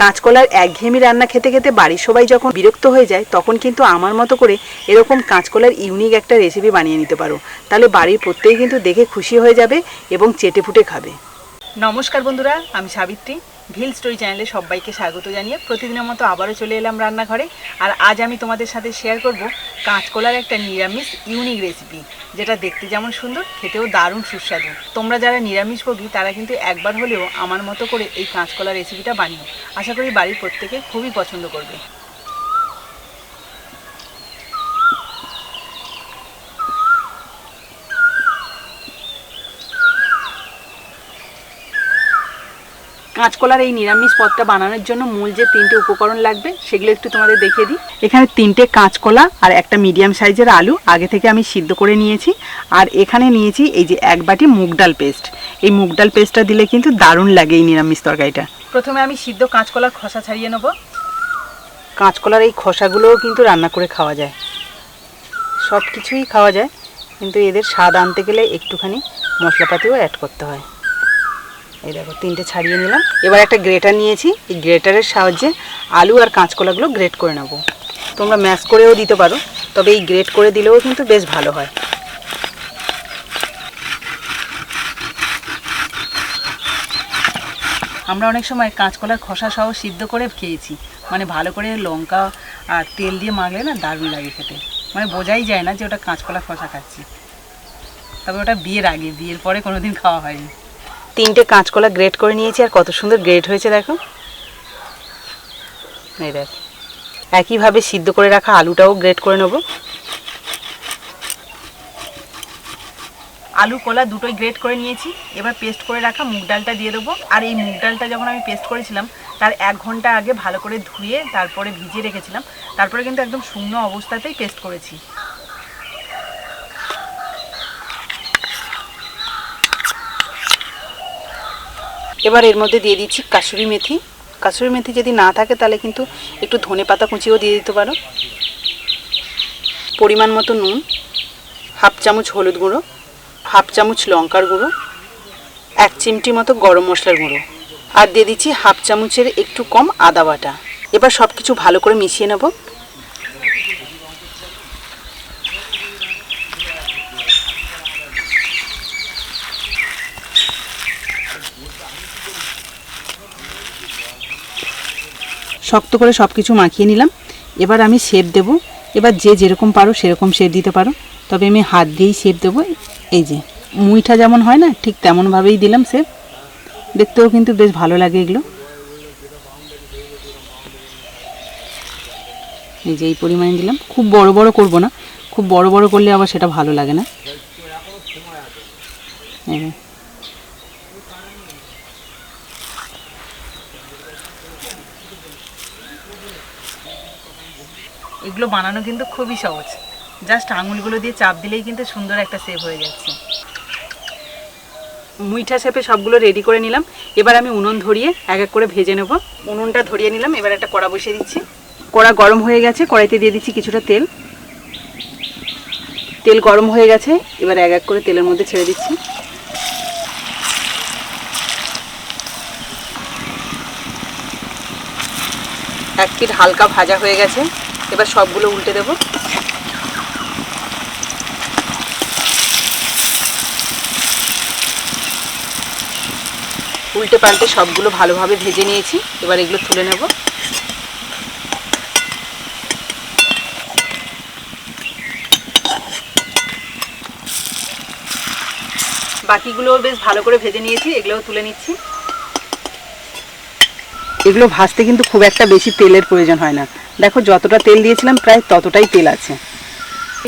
কাঁচকলার একঘেয়েমি রান্না খেতে খেতে বাড়ির সবাই যখন বিরক্ত হয়ে যায়, তখন কিন্তু আমার মতো করে এরকম কাঁচকলার ইউনিক একটা রেসিপি বানিয়ে নিতে পারো। তাহলে বাড়ির প্রত্যেকে কিন্তু দেখে খুশি হয়ে যাবে এবং চেটে ফুটে খাবে। নমস্কার বন্ধুরা, আমি সাবিত্রী। ভিল স্টোরি চ্যানেলে সবাইকে স্বাগত জানিয়ে প্রতিদিনের মতো আবারও চলে এলাম রান্নাঘরে। আর আজ আমি তোমাদের সাথে শেয়ার করব কাঁচকলার একটা নিরামিষ ইউনিক রেসিপি যেটা দেখতে যেমন সুন্দর, খেতেও দারুণ সুস্বাদু। তোমরা যারা নিরামিষ ভোগী, তারা কিন্তু একবার হলেও আমার মতো করে এই কাঁচকলার রেসিপিটা বানিও। আশা করি বাড়ির প্রত্যেকে খুবই পছন্দ করবে। কাঁচকলার এই নিরামিষ পদটা বানানোর জন্য মূল যে তিনটে উপকরণ লাগবে সেগুলো একটু তোমাদের দেখে দিই। এখানে তিনটে কাঁচকলা আর একটা মিডিয়াম সাইজের আলু আগে থেকে আমি সিদ্ধ করে নিয়েছি। আর এখানে নিয়েছি এই যে এক বাটি মুগ ডাল পেস্ট এই মুগ ডাল পেস্টটা দিলে কিন্তু দারুণ লাগে এই নিরামিষ তরকারিটা। প্রথমে আমি সিদ্ধ কাঁচকলার খোসা ছাড়িয়ে নেব। কাঁচকলার এই খোসাগুলোও কিন্তু রান্না করে খাওয়া যায়। সব কিছুই খাওয়া যায় কিন্তু এদের স্বাদ আনতে গেলে একটুখানি মশলাপাতিও অ্যাড করতে হয়। এই দেখো, তিনটে ছাড়িয়ে নিলাম। এবার একটা গ্রেটার নিয়েছি। এই গ্রেটারের সাহায্যে আলু আর কাঁচকলাগুলো গ্রেট করে নেব। তোমরা ম্যাশ করেও দিতে পারো, তবে এই গ্রেট করে দিলেও কিন্তু বেশ ভালো হয়। আমরা অনেক সময় কাঁচকলার খোসা সহ সিদ্ধ করে খেয়েছি। মানে ভালো করে লঙ্কা আর তেল দিয়ে মাখলে না দারুণ লাগে খেতে। মানে বোঝাই যায় না যে ওটা কাঁচকলার খোসা খাচ্ছি। তবে ওটা বিয়ের আগে, বিয়ের পরে কোনোদিন খাওয়া হয়নি। তিনটে কাঁচকলা গ্রেট করে নিয়েছি, আর কত সুন্দর গ্রেট হয়েছে দেখো। এই দেখ, একইভাবে সিদ্ধ করে রাখা আলুটাও গ্রেট করে নেব। আলু কলা দুটোই গ্রেট করে নিয়েছি, এবার পেস্ট করে রাখা মুগ ডালটা দিয়ে দেবো। আর এই মুগ ডালটা যখন আমি পেস্ট করেছিলাম, তার এক ঘণ্টা আগে ভালো করে ধুয়ে তারপরে ভিজিয়ে রেখেছিলাম। তারপরে কিন্তু একদম শুকনো অবস্থাতেই পেস্ট করেছি। এবার এর মধ্যে দিয়ে দিচ্ছি কাসুরি মেথি। কাসুরি মেথি যদি না থাকে, তাহলে কিন্তু একটু ধনে পাতা কুচিও দিয়ে দিতে পারো। পরিমাণ মতো নুন, হাফ চামচ হলুদ গুঁড়ো, হাফ চামচ লঙ্কার গুঁড়ো, এক চিমটি মতো গরম মশলার গুঁড়ো। আর দিয়ে দিচ্ছি হাফ চামচের একটু কম আদা বাটা। এবার সব কিছু ভালো করে মিশিয়ে নেব। শক্ত করে সব কিছু মাখিয়ে নিলাম। এবার আমি শেপ দেব। এবার যে যেরকম পারো সেরকম শেপ দিতে পারো। তবে আমি হাত দিয়েই শেপ দেবো। এই যে মুইটা যেমন হয় না, ঠিক তেমনভাবেই দিলাম শেপ দেখতেও কিন্তু বেশ ভালো লাগে এগুলো। এই যে এই পরিমাণে দিলাম। খুব বড় বড় করব না। খুব বড় বড় করলে আবার সেটা ভালো লাগে না। এগুলো বানানো কিন্তু খুবই সহজ। জাস্ট আঙুলগুলো দিয়ে চাপ দিলেই কিন্তু সুন্দর একটা শেপ হয়ে যাচ্ছে। মুইঠা শেপে সবগুলো রেডি করে নিলাম। এবার আমি উনুন ধরিয়ে এক এক করে ভেজে নেব। উনুনটা ধরিয়ে নিলাম, এবার একটা কড়া বসিয়ে দিচ্ছি। কড়া গরম হয়ে গেছে, কড়াইতে দিয়ে দিচ্ছি কিছুটা তেল। তেল গরম হয়ে গেছে, এবার এক এক করে তেলের মধ্যে ছেড়ে দিচ্ছি। এক পিঠ হালকা ভাজা হয়ে গেছে। এবার সবগুলো উল্টে দেব। উল্টে পাল্টে সবগুলো ভালোভাবে ভেজে নিয়েছি। এবার এগুলো তুলে নেব। বাকিগুলোও বেশ ভালো করে ভেজে নিয়েছি, এগুলোও তুলে নিচ্ছি। এগুলো ভাজতে কিন্তু খুব একটা বেশি তেলের প্রয়োজন হয় না। দেখো, যতটা তেল দিয়েছিলাম, প্রায় ততটাই তেল আছে।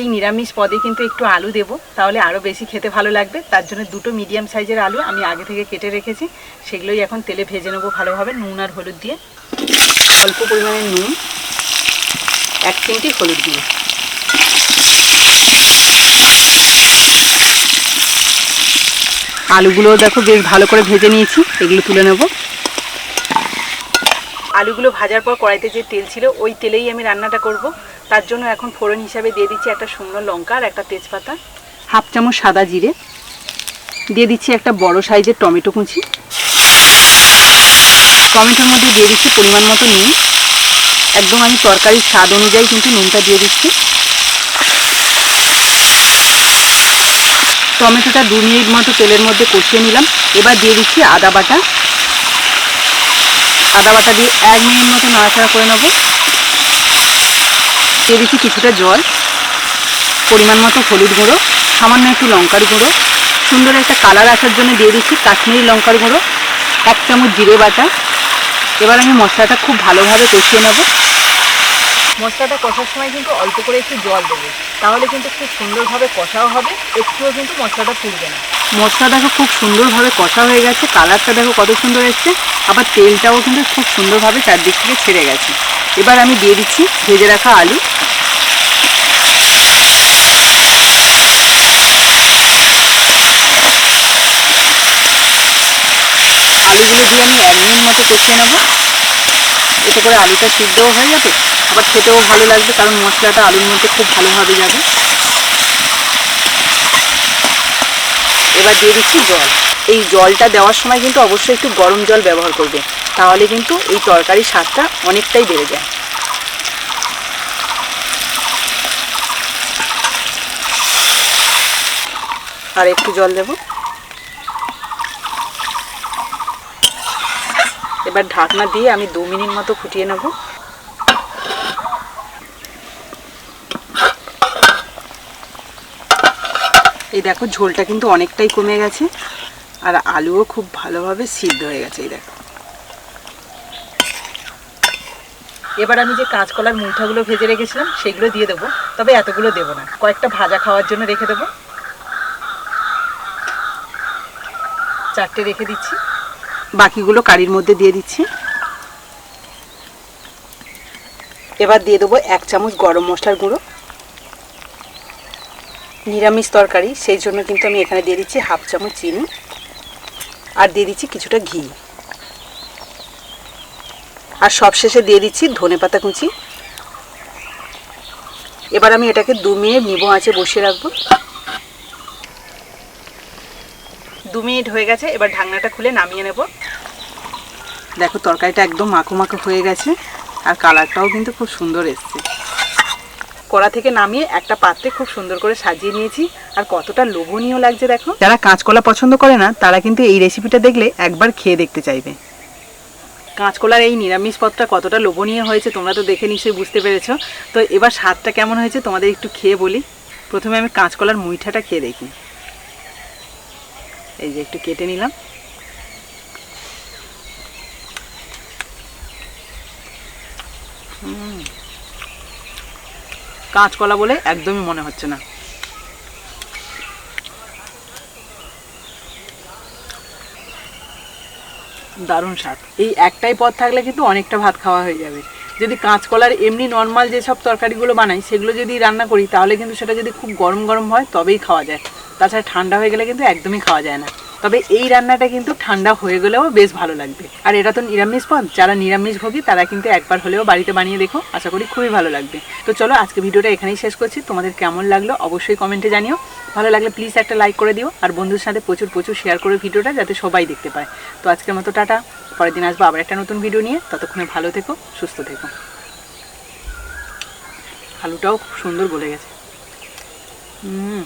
এই নিরামিষ পদে কিন্তু একটু আলু দেবো, তাহলে আরও বেশি খেতে ভালো লাগবে। তার জন্য দুটো মিডিয়াম সাইজের আলু আমি আগে থেকে কেটে রেখেছি। সেগুলোই এখন তেলে ভেজে নেব ভালোভাবে, নুন আর হলুদ দিয়ে। অল্প পরিমাণে নুন, এক চিমটি হলুদ দিয়ে। আলুগুলো দেখো, বেশ ভালো করে ভেজে নিয়েছি। এগুলো তুলে নেব। আলুগুলো ভাজার পর কড়াইতে যে তেল ছিল, ওই তেলেই আমি রান্নাটা করব। তার জন্য এখন ফোড়ন হিসাবে দিয়ে দিচ্ছি একটা শুকনো লঙ্কা আর একটা তেজপাতা, হাফ চামচ সাদা জিরে। দিয়ে দিচ্ছি একটা বড় সাইজের টমেটো কুচি। টমেটোর মধ্যে দিয়ে দিচ্ছি পরিমাণ মতো নুন। একদম আমি তরকারির স্বাদ অনুযায়ী কিন্তু নুনটা দিয়ে দিচ্ছি। টমেটোটা দু মিনিট মতো তেলের মধ্যে কষিয়ে নিলাম। এবার দিয়ে দিচ্ছি আদা বাটা। আদা বাটা দিয়ে এক মিনিট মতো নাড়াচাড়া করে নেব। দিয়ে দিচ্ছি কিছুটা জল, পরিমাণ মতো হলুদ গুঁড়ো, সামান্য একটু লঙ্কার গুঁড়ো। সুন্দর একটা কালার আসার জন্য দিয়ে দিচ্ছি কাশ্মীরি লঙ্কার গুঁড়ো, এক চামচ জিরে বাটা। এবার আমি মশলাটা খুব ভালোভাবে কষিয়ে নেব। মশলাটা কষার সময় কিন্তু অল্প করে একটু জল দেবো। তাহলে কিন্তু খুব সুন্দরভাবে কষাও হবে, একটুও কিন্তু মশলাটা পুড়বে না। মশলা দেখো খুব সুন্দরভাবে কষা হয়ে গেছে, কালারটা দেখো কত সুন্দর এসছে, আবার তেলটাও কিন্তু খুব সুন্দরভাবে চারদিক থেকে ছেড়ে গেছে। এবার আমি দিয়ে দিচ্ছি ভেজে রাখা আলু। আলুগুলো দিয়ে আমি এক মিনিট মতো কষিয়ে নেব। এতে করে আলুটা সিদ্ধও হয়ে যাবে। আবার খেতেও ভালো লাগবে, কারণ মশলাটা আলুর মধ্যে খুব ভালোভাবে যাবে। এবার দিয়ে দিচ্ছি জল। এই জলটা দেওয়ার সময় কিন্তু অবশ্যই একটু গরম জল ব্যবহার করবে, তাহলে কিন্তু এই তরকারির স্বাদটা অনেকটাই বেড়ে যায়। আর একটু জল দেবো। এবার ঢাকনা দিয়ে আমি দু মিনিট মতো ফুটিয়ে নেব। এই দেখো, ঝোলটা কিন্তু অনেকটাই কমে গেছে। আর আলুও খুব ভালোভাবে সিদ্ধ হয়ে গেছে, এই দেখো। এবার আমি যে কাঁচকলার মুঠাগুলো ভেজে রেখেছিলাম, সেগুলো দিয়ে দেবো। তবে এতগুলো দেবো না, কয়েকটা ভাজা খাওয়ার জন্য রেখে দেবো। চারটে রেখে দিচ্ছি। বাকিগুলো কারির মধ্যে দিয়ে দিচ্ছি। এবার দিয়ে দেবো এক চামচ গরম মশলার গুঁড়ো। নিরামিষ তরকারি, সেই জন্য কিন্তু আমি এখানে দিয়ে দিচ্ছি হাফ চামচ চিনি আর দিয়ে দিচ্ছি কিছুটা ঘি। আর সবশেষে দিয়ে দিচ্ছি ধনে পাতা কুচি। এবার আমি এটাকে দু মিনিট নিবো আঁচে বসিয়ে রাখব। দু মিনিট হয়ে গেছে, এবার ঢাকনাটা খুলে নামিয়ে নেব। দেখো, তরকারিটা একদম মাখো মাখো হয়ে গেছে, আর কালারটাও কিন্তু খুব সুন্দর এসছে। কড়া থেকে নামিয়ে একটা পাত্রে খুব সুন্দর করে সাজিয়ে নিয়েছি। আর কতটা লোভনীয় লাগছে দেখো। যারা কাঁচকলা পছন্দ করে না তারা কিন্তু এই রেসিপিটা দেখলে একবার খেয়ে দেখতে চাইবে। কাঁচকলার এই নিরামিষ পদটা কতটা লোভনীয় হয়েছে তোমরা তো দেখে নিশ্চয়ই বুঝতে পেরেছ। তো এবার স্বাদটা কেমন হয়েছে তোমাদের একটু খেয়ে বলি। প্রথমে আমি কাঁচকলার মুইঠাটা খেয়ে দেখি। এই যে একটু কেটে নিলাম। কাঁচকলা বলে একদমই মনে হচ্ছে না। দারুণ স্বাদ। এই একটাই পদ থাকলে কিন্তু অনেকটা ভাত খাওয়া হয়ে যাবে। যদি কাঁচকলার এমনি নর্মাল যেসব তরকারিগুলো বানাই, সেগুলো যদি রান্না করি, তাহলে কিন্তু সেটা যদি খুব গরম গরম হয়, তবেই খাওয়া যায়। তাছাড়া ঠান্ডা হয়ে গেলে কিন্তু একদমই খাওয়া যায় না। তবে এই রান্নাটা কিন্তু ঠান্ডা হয়ে গেলেও বেশ ভালো লাগবে। আর এটা তো নিরামিষ পদ, যারা নিরামিষ ভোগী তারা কিন্তু একবার হলেও বাড়িতে বানিয়ে দেখো, আশা করি খুবই ভালো লাগবে। তো চলো আজকে ভিডিওটা এখানেই শেষ করছি, তোমাদের কেমন লাগল অবশ্যই কমেন্টে জানিও। ভালো লাগলে প্লিজ একটা লাইক করে দিও, আর বন্ধুর সাথে প্রচুর প্রচুর শেয়ার করে ভিডিওটা যাতে সবাই দেখতে পায়। তো আজকের মতো টাটা, পরের দিন আসব আবার একটা নতুন ভিডিও নিয়ে, ততক্ষণে ভালো থেকো, সুস্থ থেকো। আলুটাও খুব সুন্দর গলে গেছে। হুম।